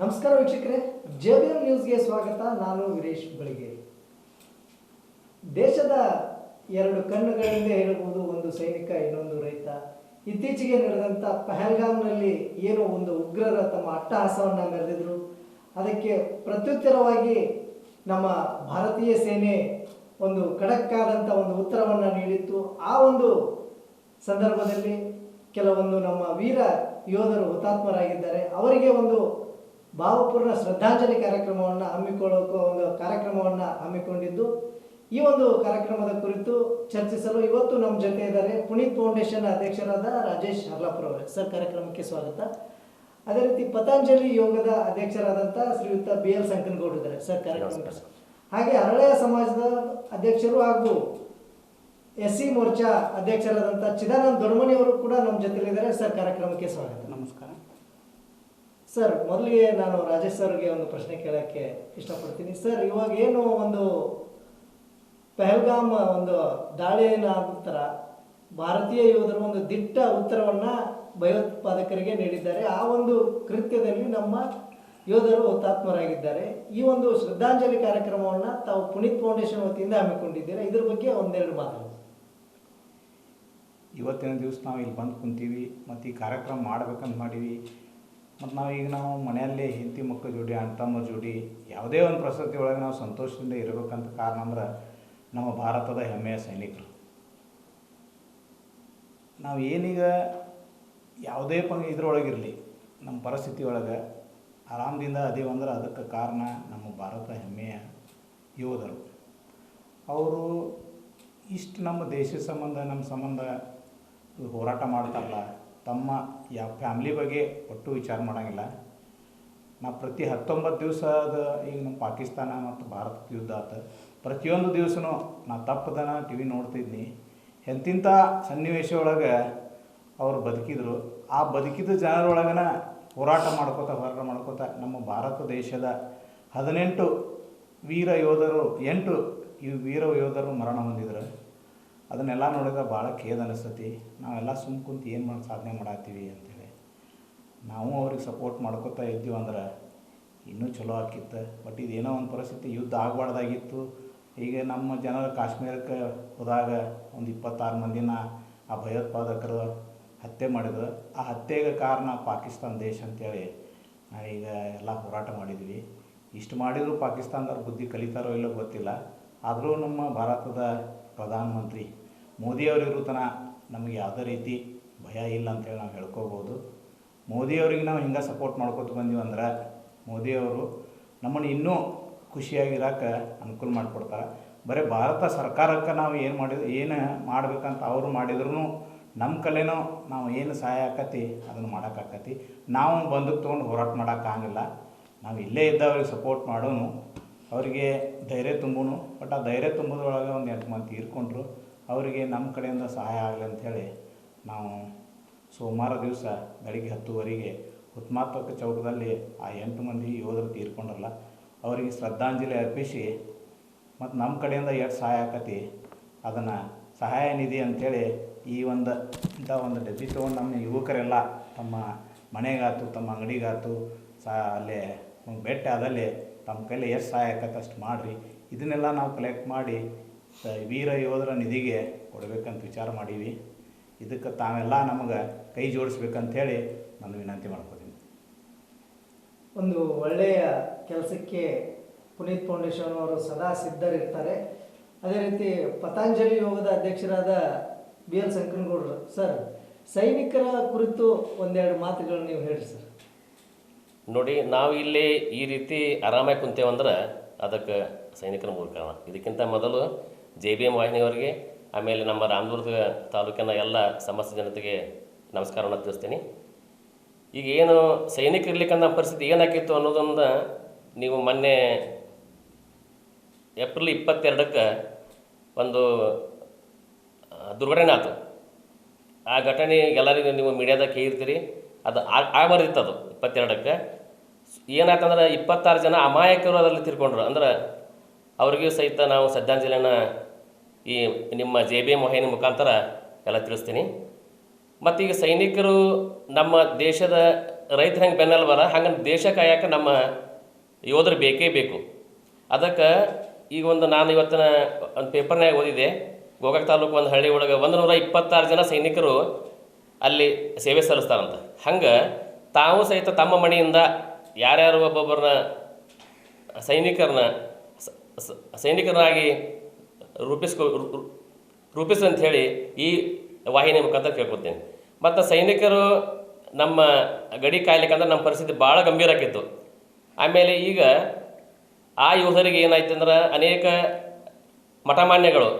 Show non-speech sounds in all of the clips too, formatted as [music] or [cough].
ನಮಸ್ಕಾರ ವೀಕ್ಷಕರೇ J B M ನ್ಯೂಸ್ಗೆ ಸ್ವಾಗತ. ನಾನು ವೀರೇಶ್ ಬೆಳಗ್ಗೆ ದೇಶದ ಎರಡು ಕಣ್ಣುಗಳಿಂದ ಹೇಳಬಹುದು ಒಂದು ಸೈನಿಕ, ಇನ್ನೊಂದು ರೈತ. ಇತ್ತೀಚೆಗೆ ನಡೆದಂಥ ಪಹಲ್ಗಾಮ್ನಲ್ಲಿ ಏನು ಒಂದು ಉಗ್ರರ ತಮ್ಮ ಅಟ್ಟಹಾಸವನ್ನು ಮೆರೆದಿದ್ರು. ಅದಕ್ಕೆ ಪ್ರತ್ಯುತ್ತರವಾಗಿ ನಮ್ಮ ಭಾರತೀಯ ಸೇನೆ ಒಂದು ಖಡಕ್ಕಾದಂಥ ಒಂದು ಉತ್ತರವನ್ನು ನೀಡಿತ್ತು. ಆ ಒಂದು ಸಂದರ್ಭದಲ್ಲಿ ಕೆಲವೊಂದು ನಮ್ಮ ವೀರ ಯೋಧರು ಹುತಾತ್ಮರಾಗಿದ್ದಾರೆ. ಅವರಿಗೆ ಒಂದು ಭಾವಪೂರ್ಣ ಶ್ರದ್ಧಾಂಜಲಿ ಕಾರ್ಯಕ್ರಮವನ್ನು ಹಮ್ಮಿಕೊಳ್ಳೋಕೆ ಒಂದು ಕಾರ್ಯಕ್ರಮವನ್ನು ಹಮ್ಮಿಕೊಂಡಿದ್ದು ಈ ಒಂದು ಕಾರ್ಯಕ್ರಮದ ಕುರಿತು ಚರ್ಚಿಸಲು ಇವತ್ತು ನಮ್ಮ ಜೊತೆ ಇದ್ದಾರೆ ಪುನೀತ್ ಫೌಂಡೇಶನ್ ಅಧ್ಯಕ್ಷರಾದ ರಾಜೇಶ್ ಹರ್ಲಾಪುರ್ ಅವರೇ ಸರ್ ಕಾರ್ಯಕ್ರಮಕ್ಕೆ ಸ್ವಾಗತ. ಅದೇ ರೀತಿ ಪತಂಜಲಿ ಯೋಗದ ಅಧ್ಯಕ್ಷರಾದಂಥ ಶ್ರೀಯುತ ಬಿ ಎಲ್ ಸಂಕನಗೌಡ ಇದ್ದಾರೆ. ಸರ್ ಕಾರ್ಯಕ್ರಮಕ್ಕೆ ಹಾಗೆ ಹರಳೆಯ ಸಮಾಜದ ಅಧ್ಯಕ್ಷರು ಹಾಗೂ ಎಸ್ ಸಿ ಮೋರ್ಚಾ ಅಧ್ಯಕ್ಷರಾದಂಥ ಚಿದಾನಂದ ದೊಡ್ಮನಿ ಅವರು ಕೂಡ ನಮ್ಮ ಜೊತೆಲಿದ್ದಾರೆ. ಸರ್ ಕಾರ್ಯಕ್ರಮಕ್ಕೆ ಸ್ವಾಗತ. ನಮಸ್ಕಾರ. ಸರ್ ಮೊದಲಿಗೆ ನಾನು ರಾಜೇಶ್ ಸರ್ಗೆ ಒಂದು ಪ್ರಶ್ನೆ ಕೇಳೋಕ್ಕೆ ಇಷ್ಟಪಡ್ತೀನಿ. ಸರ್ ಇವಾಗ ಏನು ಒಂದು ಪಹಲ್ಗಾಮ್ ಒಂದು ದಾಳಿಯ ನಂತರ ಭಾರತೀಯ ಯೋಧರು ಒಂದು ದಿಟ್ಟ ಉತ್ತರವನ್ನು ಭಯೋತ್ಪಾದಕರಿಗೆ ನೀಡಿದ್ದಾರೆ. ಆ ಒಂದು ಕೃತ್ಯದಲ್ಲಿ ನಮ್ಮ ಯೋಧರು ಹುತಾತ್ಮರಾಗಿದ್ದಾರೆ. ಈ ಒಂದು ಶ್ರದ್ಧಾಂಜಲಿ ಕಾರ್ಯಕ್ರಮವನ್ನು ತಾವು ಪುನೀತ್ ಫೌಂಡೇಶನ್ ವತಿಯಿಂದ ಹಮ್ಮಿಕೊಂಡಿದ್ದೀರಾ? ಇದ್ರ ಬಗ್ಗೆ ಒಂದೆರಡು ಮಾತು ಇವತ್ತಿನ ದಿವಸ ನಾವು ಇಲ್ಲಿ ಬಂದು ಕುಂತೀವಿ, ಮತ್ತು ಈ ಕಾರ್ಯಕ್ರಮ ಮಾಡ್ಬೇಕಂತ ಮಾಡೀವಿ ಮತ್ತು ನಾವು ಈಗ ನಾವು ಮನೆಯಲ್ಲೇ ಹೆಂಡತಿ ಮಕ್ಕಳ ಜೋಡಿ ಅಣ್ಣ ತಮ್ಮರ ಜೋಡಿ ಯಾವುದೇ ಒಂದು ಪ್ರಸಕ್ತಿ ಒಳಗೆ ನಾವು ಸಂತೋಷದಿಂದ ಇರಬೇಕಂತ ಕಾರಣ ಅಂದ್ರೆ ನಮ್ಮ ಭಾರತದ ಹೆಮ್ಮೆಯ ಸೈನಿಕರು. ನಾವು ಏನೀಗ ಯಾವುದೇ ಪಂಗ ಇದ್ರೊಳಗಿರಲಿ ನಮ್ಮ ಪರಿಸ್ಥಿತಿ ಒಳಗೆ ಆರಾಮದಿಂದ ಅದೇವಂದ್ರೆ ಅದಕ್ಕೆ ಕಾರಣ ನಮ್ಮ ಭಾರತ ಹೆಮ್ಮೆಯ ಯೋಧರು. ಅವರು ಇಷ್ಟು ನಮ್ಮ ದೇಶದ ಸಂಬಂಧ, ನಮ್ಮ ಸಂಬಂಧ ಹೋರಾಟ ಮಾಡ್ತಾರಲ್ಲ ತಮ್ಮ ಯಾವ ಫ್ಯಾಮ್ಲಿ ಬಗ್ಗೆ ಒಟ್ಟು ವಿಚಾರ ಮಾಡೋಂಗಿಲ್ಲ. ನಾ ಪ್ರತಿ ಹತ್ತೊಂಬತ್ತು ದಿವಸದ ಈಗ ನಮ್ಮ ಪಾಕಿಸ್ತಾನ ಮತ್ತು ಭಾರತದ ಯುದ್ಧ ಆತ. ಪ್ರತಿಯೊಂದು ದಿವಸನೂ ನಾ ತಪ್ಪದನ ಟಿ ವಿ ನೋಡ್ತಿದ್ನಿ. ಎಂತಿಂಥ ಸನ್ನಿವೇಶ ಒಳಗೆ ಅವ್ರು ಬದುಕಿದ್ರು. ಆ ಬದುಕಿದ ಜನರೊಳಗನ ಹೋರಾಟ ಮಾಡ್ಕೋತ ಹೋರಾಟ ಮಾಡ್ಕೋತ ನಮ್ಮ ಭಾರತ ದೇಶದ ಹದಿನೆಂಟು ವೀರ ಯೋಧರು, ಎಂಟು ಈ ವೀರ ಯೋಧರು ಮರಣ ಹೊಂದಿದ್ರು. ಅದನ್ನೆಲ್ಲ ನೋಡಿದ್ರೆ ಭಾಳ ಖೇದ ಅನಿಸ್ತತಿ. ನಾವೆಲ್ಲ ಸುಮ್ಮ ಕುಂತು ಏನು ಮಾಡಿ ಸಾಧನೆ ಮಾಡತ್ತೀವಿ ಅಂತೇಳಿ. ನಾವು ಅವ್ರಿಗೆ ಸಪೋರ್ಟ್ ಮಾಡ್ಕೋತಾ ಇದ್ದೀವಿ ಅಂದ್ರೆ ಇನ್ನೂ ಚಲೋ ಆಕಿತ್ತು ಬಟ್ ಇದೇನೋ ಒಂದು ಪರಿಸ್ಥಿತಿ ಯುದ್ಧ ಆಗಬಾರ್ದಾಗಿತ್ತು. ಈಗ ನಮ್ಮ ಜನರು ಕಾಶ್ಮೀರಕ್ಕೆ ಹೋದಾಗ ಒಂದು ಇಪ್ಪತ್ತಾರು ಮಂದಿನ ಆ ಭಯೋತ್ಪಾದಕರು ಹತ್ಯೆ ಮಾಡಿದ್ರು. ಆ ಹತ್ಯೆಗೆ ಕಾರಣ ಪಾಕಿಸ್ತಾನ ದೇಶ ಅಂತೇಳಿ ಈಗ ಎಲ್ಲ ಹೋರಾಟ ಮಾಡಿದ್ವಿ. ಇಷ್ಟು ಮಾಡಿದರೂ ಪಾಕಿಸ್ತಾನದವ್ರು ಬುದ್ಧಿ ಕಲಿತಾರೋ ಇಲ್ಲೋ ಗೊತ್ತಿಲ್ಲ. ಆದರೂ ನಮ್ಮ ಭಾರತದ ಪ್ರಧಾನಮಂತ್ರಿ ಮೋದಿಯವರಿಗೂ ತನ ನಮಗೆ ಯಾವುದೇ ರೀತಿ ಭಯ ಇಲ್ಲ ಅಂತೇಳಿ ನಾವು ಹೇಳ್ಕೋಬೋದು. ಮೋದಿಯವ್ರಿಗೆ ನಾವು ಹಿಂಗೆ ಸಪೋರ್ಟ್ ಮಾಡ್ಕೊತ ಬಂದೀವಿ ಅಂದ್ರೆ ಮೋದಿಯವರು ನಮ್ಮನ್ನು ಇನ್ನೂ ಖುಷಿಯಾಗಿರೋಕೆ ಅನುಕೂಲ ಮಾಡಿಕೊಡ್ತಾರೆ. ಬರೀ ಭಾರತ ಸರ್ಕಾರಕ್ಕೆ ನಾವು ಏನು ಮಾಡಿದ, ಏನು ಮಾಡ್ಬೇಕಂತ ಅವರು ಮಾಡಿದ್ರು ನಮ್ಮ ಕಲೆನೋ ನಾವು ಏನು ಸಹಾಯ ಆಕತಿ ಅದನ್ನು ಮಾಡೋಕ್ಕಾಕತಿ ನಾವು ಬಂದಕ್ಕೆ ತೊಗೊಂಡು ಹೋರಾಟ ಮಾಡೋಕ್ಕಾಗಿಲ್ಲ ನಾವು ಇಲ್ಲೇ ಇದ್ದವ್ರಿಗೆ ಸಪೋರ್ಟ್ ಮಾಡೋನು ಅವರಿಗೆ ಧೈರ್ಯ ತುಂಬುನು ಬಟ್ ಆ ಧೈರ್ಯ ತುಂಬೋದ್ರೊಳಗೆ ಒಂದು ಎಂಟು ಮಂದಿ ತೀರ್ಕೊಂಡ್ರು ಅವರಿಗೆ ನಮ್ಮ ಕಡೆಯಿಂದ ಸಹಾಯ ಆಗಲಿ ಅಂಥೇಳಿ ನಾವು ಸೋಮವಾರ ದಿವಸ ಬೆಳಿಗ್ಗೆ ಹತ್ತುವರೆಗೆ ಹುತ್ಮಾತ್ಮಕ ಚೌಕದಲ್ಲಿ ಆ ಎಂಟು ಮಂದಿ ಯೋಧರು ತೀರ್ಕೊಂಡ್ರಲ್ಲ, ಅವರಿಗೆ ಶ್ರದ್ಧಾಂಜಲಿ ಅರ್ಪಿಸಿ ಮತ್ತು ನಮ್ಮ ಕಡೆಯಿಂದ ಎಷ್ಟು ಸಹಾಯ ಆಕತಿ, ಅದನ್ನು ಸಹಾಯ ನಿಧಿ ಅಂಥೇಳಿ ಈ ಒಂದು ಇಂಥ ಒಂದು ಡಬ್ಬಿ ತೊಗೊಂಡು ನಮ್ಮ ಯುವಕರೆಲ್ಲ ತಮ್ಮ ಮನೆಗಾತು, ತಮ್ಮ ಅಂಗಡಿಗಾತು ಸಹ ಅಲ್ಲೇ ಬೆಟ್ಟ ಆದಲ್ಲಿ ತಮ್ಮ ಕೈಲಿ ಎಷ್ಟು ಸಹಾಯ ಆಗತ್ತೆ ಅಷ್ಟು ಮಾಡಿರಿ. ಇದನ್ನೆಲ್ಲ ನಾವು ಕಲೆಕ್ಟ್ ಮಾಡಿ ವೀರ ಯೋಧರ ನಿಧಿಗೆ ಕೊಡಬೇಕಂತ ವಿಚಾರ ಮಾಡೀವಿ. ಇದಕ್ಕೆ ತಾವೆಲ್ಲ ನಮಗೆ ಕೈ ಜೋಡಿಸ್ಬೇಕಂಥೇಳಿ ನಾನು ವಿನಂತಿ ಮಾಡ್ಕೋತೀನಿ. ಒಂದು ಒಳ್ಳೆಯ ಕೆಲಸಕ್ಕೆ ಪುನೀತ್ ಫೌಂಡೇಶನ್ ಅವರು ಸದಾ ಸಿದ್ಧರಿರ್ತಾರೆ. ಅದೇ ರೀತಿ ಪತಂಜಲಿ ಯೋಗದ ಅಧ್ಯಕ್ಷರಾದ ಬಿ ಎಲ್ ಸಂಕನಗೌಡರು ಸರ್, ಸೈನಿಕರ ಕುರಿತು ಒಂದೆರಡು ಮಾತುಗಳನ್ನು ನೀವು ಹೇಳಿ ಸರ್. ನೋಡಿ, ನಾವು ಇಲ್ಲಿ ಈ ರೀತಿ ಆರಾಮಾಗಿ ಕುಂತೇವಂದ್ರೆ ಅದಕ್ಕೆ ಸೈನಿಕರ ಮೂಲ ಇದಕ್ಕಿಂತ ಮೊದಲು ಜೆ ಬಿ ಎಂ ವಾಹಿನಿಯವರಿಗೆ, ಆಮೇಲೆ ನಮ್ಮ ರಾಮದುರ್ಗ ತಾಲೂಕಿನ ಎಲ್ಲ ಸಮಸ್ತ ಜನತೆಗೆ ನಮಸ್ಕಾರವನ್ನು ತಿಳಿಸ್ತೀನಿ. ಈಗ ಏನು ಸೈನಿಕರು ಇರ್ಲಿಕ್ಕಂತ ಪರಿಸ್ಥಿತಿ ಏನಾಗಿತ್ತು ಅನ್ನೋದನ್ನು ನೀವು ಮೊನ್ನೆ ಏಪ್ರಿಲ್ ಇಪ್ಪತ್ತೆರಡಕ್ಕೆ ಒಂದು ದುರ್ಘಟನೆ ಆಯಿತು ಆ ಘಟನೆ ಎಲ್ಲರಿಗೂ ನೀವು ಮೀಡಿಯಾದಾಗ ಕೇಳಿರ್ತೀರಿ. ಅದು ಆಗಬಾರ್ದಿತ್ತು ಅದು ಇಪ್ಪತ್ತೆರಡಕ್ಕೆ. ಏನಾಯ್ತಂದ್ರೆ ಇಪ್ಪತ್ತಾರು ಜನ ಅಮಾಯಕರು ಅದರಲ್ಲಿ ತಿರ್ಕೊಂಡ್ರು. ಅಂದ್ರೆ ಅವ್ರಿಗೂ ಸಹಿತ ನಾವು ಶ್ರದ್ಧಾಂಜಲಿಯನ್ನು ಈ ನಿಮ್ಮ ಜೆ ಬಿ ಎಂ ಮುಖಾಂತರ ಎಲ್ಲ ತಿಳಿಸ್ತೀನಿ. ಮತ್ತೀಗ ಸೈನಿಕರು ನಮ್ಮ ದೇಶದ ರೈತರ ಹೆಂಗೆ ಬೆನ್ನಲ್ವಲ್ಲ ಹಂಗೆ ದೇಶ ಕಾಯಕ್ಕೆ ನಮ್ಮ ಯೋಧರು ಬೇಕೇ ಬೇಕು. ಅದಕ್ಕೆ ಈಗ ಒಂದು ನಾನು ಇವತ್ತಿನ ಒಂದು ಪೇಪರ್ನಾಗ ಓದಿದೆ ಗೋಕಾಕ್ ತಾಲೂಕು ಒಂದು ಹಳ್ಳಿ ಒಳಗೆ ಒಂದು ನೂರ ಇಪ್ಪತ್ತಾರು ಜನ ಸೈನಿಕರು ಅಲ್ಲಿ ಸೇವೆ ಸಲ್ಲಿಸ್ತಾರಂತ. ಹಂಗೆ ತಾವು ಸಹಿತ ತಮ್ಮ ಮನೆಯಿಂದ ಯಾರ್ಯಾರು ಒಬ್ಬೊಬ್ಬರನ್ನ ಸೈನಿಕರನ್ನ ಸೈನಿಕರನ್ನಾಗಿ ರೂಪಿಸ್ಕೊ ಅಂತ ಹೇಳಿ ಈ ವಾಹಿನಿ ಮುಖಾಂತರ ಕೇಳ್ಕೊತೀನಿ ಮತ್ತು ಸೈನಿಕರು ನಮ್ಮ ಗಡಿ ಕಾಯ್ಲಿಕ್ಕಂದ್ರೆ ನಮ್ಮ ಪರಿಸ್ಥಿತಿ ಭಾಳ ಗಂಭೀರ ಆಗಿತ್ತು ಆಮೇಲೆ ಈಗ ಆ ಯೋಧರಿಗೆ ಏನಾಯ್ತು ಅಂದ್ರೆ ಅನೇಕ ಮಠಮಾನ್ಯಗಳು.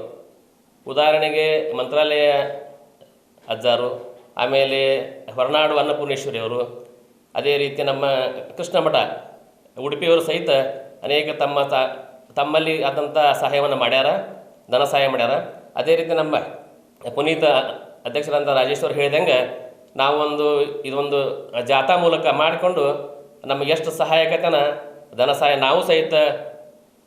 ಉದಾಹರಣೆಗೆ ಮಂತ್ರಾಲಯ ಅಜ್ಜಾರು ಆಮೇಲೆ ಹೊರನಾಡು ಅನ್ನಪೂರ್ಣೇಶ್ವರಿ ಅವರು, ಅದೇ ರೀತಿ ನಮ್ಮ ಕೃಷ್ಣ ಮಠ, ಉಡುಪಿಯವರು ಸಹಿತ ಅನೇಕ ತಮ್ಮ ತ ತಮ್ಮಲ್ಲಿ ಆದಂಥ ಸಹಾಯವನ್ನು ಮಾಡ್ಯಾರ, ಧನ ಸಹಾಯ ಮಾಡ್ಯಾರ. ಅದೇ ರೀತಿ ನಮ್ಮ ಪುನೀತ ಅಧ್ಯಕ್ಷರಂತ ರಾಜೇಶ್ವರ್ ಹೇಳಿದಂಗೆ ನಾವೊಂದು ಇದೊಂದು ಜಾಥಾ ಮೂಲಕ ಮಾಡಿಕೊಂಡು ನಮಗೆ ಎಷ್ಟು ಸಹಾಯಕತೆನ ಧನ ಸಹಾಯ ನಾವು ಸಹಿತ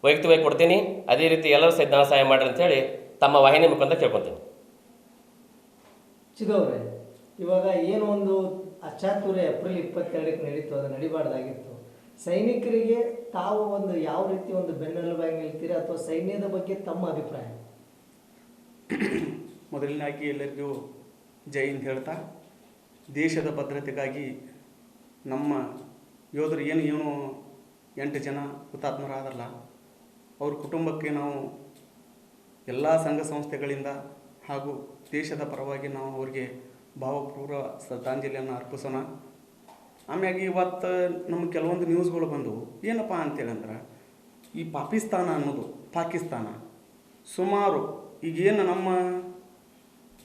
ವೈಯಕ್ತಿಕವಾಗಿ ಕೊಡ್ತೀನಿ, ಅದೇ ರೀತಿ ಎಲ್ಲರೂ ಸಹಿತ ಧನ ಸಹಾಯ ಮಾಡ್ರಿ ಅಂತೇಳಿ ತಮ್ಮ ವಾಹಿನಿ ಮುಖಾಂತರ ಕೇಳ್ಕೊತೀನಿ. ಇವಾಗ ಏನು ಒಂದು ಅಚಾತುರ್ಯ ಏಪ್ರಿಲ್ ಇಪ್ಪತ್ತೆರಡಕ್ಕೆ ನಡೀತು, ಅದು ನಡಿಬಾರ್ದಾಗಿತ್ತು. ಸೈನಿಕರಿಗೆ ತಾವು ಒಂದು ಯಾವ ರೀತಿ ಒಂದು ಬೆನ್ನೆಲುಬಾಗಿ ನಿಲ್ತೀರಿ ಅಥವಾ ಸೈನ್ಯದ ಬಗ್ಗೆ ತಮ್ಮ ಅಭಿಪ್ರಾಯ? [coughs] ಮೊದಲನೇದಾಗಿ ಎಲ್ಲರಿಗೂ ಜೈ ಅಂತ ಹೇಳ್ತಾ, ದೇಶದ ಭದ್ರತೆಗಾಗಿ ನಮ್ಮ ಯೋಧರು ಏನು ಏನು ಎಂಟು ಜನ ಹುತಾತ್ಮರಾದರಲ್ಲ ಅವ್ರ ಕುಟುಂಬಕ್ಕೆ ನಾವು ಎಲ್ಲ ಸಂಘ ಸಂಸ್ಥೆಗಳಿಂದ ಹಾಗೂ ದೇಶದ ಪರವಾಗಿ ನಾವು ಅವ್ರಿಗೆ ಭಾವಪೂರ್ವ ಶ್ರದ್ಧಾಂಜಲಿಯನ್ನು ಅರ್ಪಿಸೋಣ. ಆಮ್ಯಾಗ ಇವತ್ತು ನಮ್ಮ ಕೆಲವೊಂದು ನ್ಯೂಸ್ಗಳು ಬಂದವು. ಏನಪ್ಪ ಅಂತೇಳಂದ್ರೆ ಈ ಪಾಕಿಸ್ತಾನ ಅನ್ನೋದು ಪಾಕಿಸ್ತಾನ ಸುಮಾರು ಈಗೇನು ನಮ್ಮ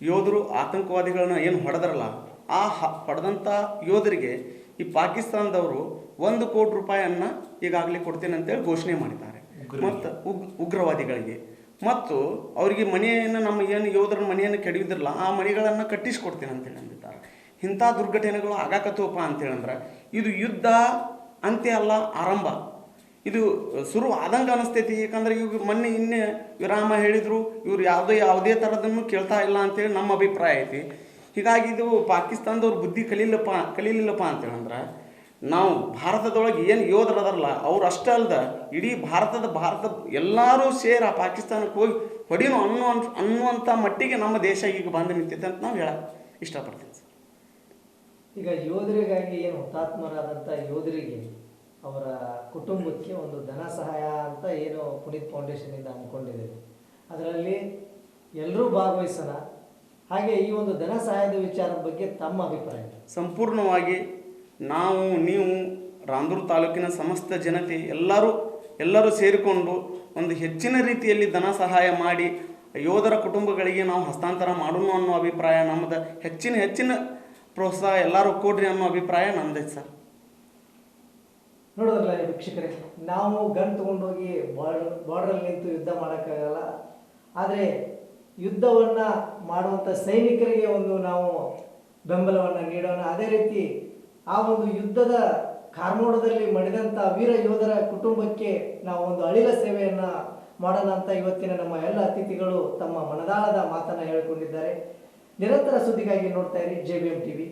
ಯೋಧರು ಆತಂಕವಾದಿಗಳನ್ನ ಏನು ಹೊಡೆದ್ರಲ್ಲ ಆ ಹ ಹೊಡೆದಂಥ ಯೋಧರಿಗೆ ಈ ಪಾಕಿಸ್ತಾನದವರು ಒಂದು ಕೋಟಿ ರೂಪಾಯಿಯನ್ನು ಈಗಾಗಲೇ ಕೊಡ್ತೇನೆ ಅಂತೇಳಿ ಘೋಷಣೆ ಮಾಡಿದ್ದಾರೆ. ಮತ್ತು ಉಗ್ ಉಗ್ರವಾದಿಗಳಿಗೆ. ಮತ್ತು ಅವರಿಗೆ ಮನೆಯನ್ನು ನಮ್ಮ ಏನು ಯೋಧರ ಮನೆಯನ್ನು ಕೆಡವಿದ್ರಲ್ಲ ಆ ಮನೆಗಳನ್ನು ಕಟ್ಟಿಸ್ಕೊಡ್ತೀನಿ ಅಂತೇಳಿ ಅಂದಿದ್ದಾರೆ. ಇಂಥ ದುರ್ಘಟನೆಗಳು ಆಗಾಕತ್ತವಪ್ಪ ಅಂತೇಳಂದ್ರೆ ಇದು ಯುದ್ಧ ಅಂತ್ಯ ಅಲ್ಲ, ಆರಂಭ. ಇದು ಶುರು ಆದಂಗೆ ಅನಿಸ್ತೈತಿ. ಯಾಕಂದರೆ ಇವಾಗ ಮೊನ್ನೆ ಇನ್ನೇ ವಿರಾಮ ಹೇಳಿದರು, ಇವ್ರು ಯಾವುದೇ ಯಾವುದೇ ಥರದನ್ನು ಕೇಳ್ತಾ ಇಲ್ಲ ಅಂತೇಳಿ ನಮ್ಮ ಅಭಿಪ್ರಾಯ ಐತಿ. ಹೀಗಾಗಿ ಇದು ಪಾಕಿಸ್ತಾನದವ್ರು ಬುದ್ಧಿ ಕಲೀಲಪ್ಪ, ಕಲೀಲಿಲ್ಲಪ್ಪ ಅಂತೇಳಂದ್ರೆ ನಾವು ಭಾರತದೊಳಗೆ ಏನು ಯೋಧರು ಅದಾರಲ್ಲ ಅವ್ರು ಅಷ್ಟೇ ಅಲ್ದ ಇಡೀ ಭಾರತದ ಭಾರತ ಎಲ್ಲರೂ ಸೇರಿ ಆ ಪಾಕಿಸ್ತಾನಕ್ಕೆ ಹೋಗಿ ಹೊಡಿನೋ ಅನ್ನೋ ಅನ್ನುವಂಥ ಮಟ್ಟಿಗೆ ನಮ್ಮ ದೇಶ ಈಗ ಬಂದು ನಿಂತೈತೆ ಅಂತ ನಾವು ಹೇಳಕ್ಕೆ ಇಷ್ಟಪಡ್ತೀವಿ ಸರ್. ಈಗ ಯೋಧರಿಗಾಗಿ ಏನು ಹುತಾತ್ಮರಾದಂಥ ಯೋಧರಿಗೆ ಅವರ ಕುಟುಂಬಕ್ಕೆ ಒಂದು ಧನ ಸಹಾಯ ಅಂತ ಏನು ಪುನೀತ್ ಫೌಂಡೇಶನಿಂದ ಅಂದ್ಕೊಂಡಿದ್ದೇವೆ ಅದರಲ್ಲಿ ಎಲ್ಲರೂ ಭಾಗವಹಿಸೋಣ. ಹಾಗೆ ಈ ಒಂದು ಧನ ಸಹಾಯದ ವಿಚಾರದ ಬಗ್ಗೆ ತಮ್ಮ ಅಭಿಪ್ರಾಯ. ಸಂಪೂರ್ಣವಾಗಿ ನಾವು, ನೀವು ರಾಂದೂರು ತಾಲೂಕಿನ ಸಮಸ್ತ ಜನತೆ ಎಲ್ಲರೂ ಎಲ್ಲರೂ ಸೇರಿಕೊಂಡು ಒಂದು ಹೆಚ್ಚಿನ ರೀತಿಯಲ್ಲಿ ಧನ ಸಹಾಯ ಮಾಡಿ ಯೋಧರ ಕುಟುಂಬಗಳಿಗೆ ನಾವು ಹಸ್ತಾಂತರ ಮಾಡೋಣ ಅನ್ನೋ ಅಭಿಪ್ರಾಯ, ನಮ್ಮದು ಹೆಚ್ಚಿನ ಹೆಚ್ಚಿನ ಪ್ರೋತ್ಸಾಹ ಎಲ್ಲರೂ ಕೊಡ್ರಿ ಅನ್ನೋ ಅಭಿಪ್ರಾಯ ನಮ್ದೈತೆ ಸರ್. ನೋಡೋದ್ರಲ್ಲ ವೀಕ್ಷಕರೇ, ನಾವು ಗನ್ ತಗೊಂಡೋಗಿ ಬಾರ್ಡರ್ ಬಾರ್ಡ್ರಲ್ಲಿ ನಿಂತು ಯುದ್ಧ ಮಾಡೋಕ್ಕಾಗಲ್ಲ. ಆದರೆ ಯುದ್ಧವನ್ನು ಮಾಡುವಂಥ ಸೈನಿಕರಿಗೆ ಒಂದು ನಾವು ಬೆಂಬಲವನ್ನು ನೀಡೋಣ. ಅದೇ ರೀತಿ ಆ ಒಂದು ಯುದ್ಧದ ಕಾರ್ಮೋಡದಲ್ಲಿ ಮಡಿದಂಥ ವೀರ ಯೋಧರ ಕುಟುಂಬಕ್ಕೆ ನಾವು ಒಂದು ಅಳಿಲ ಸೇವೆಯನ್ನು ಮಾಡೋಣ ಅಂತ ಇವತ್ತಿನ ನಮ್ಮ ಎಲ್ಲ ಅತಿಥಿಗಳು ತಮ್ಮ ಮನದಾಳದ ಮಾತನ್ನು ಹೇಳಿಕೊಂಡಿದ್ದಾರೆ. ನಿರಂತರ ಸುದ್ದಿಗಾಗಿ ನೋಡ್ತಾ ಇರಿ, ಜೆ ಬಿ ಎಂ ಟಿವಿ.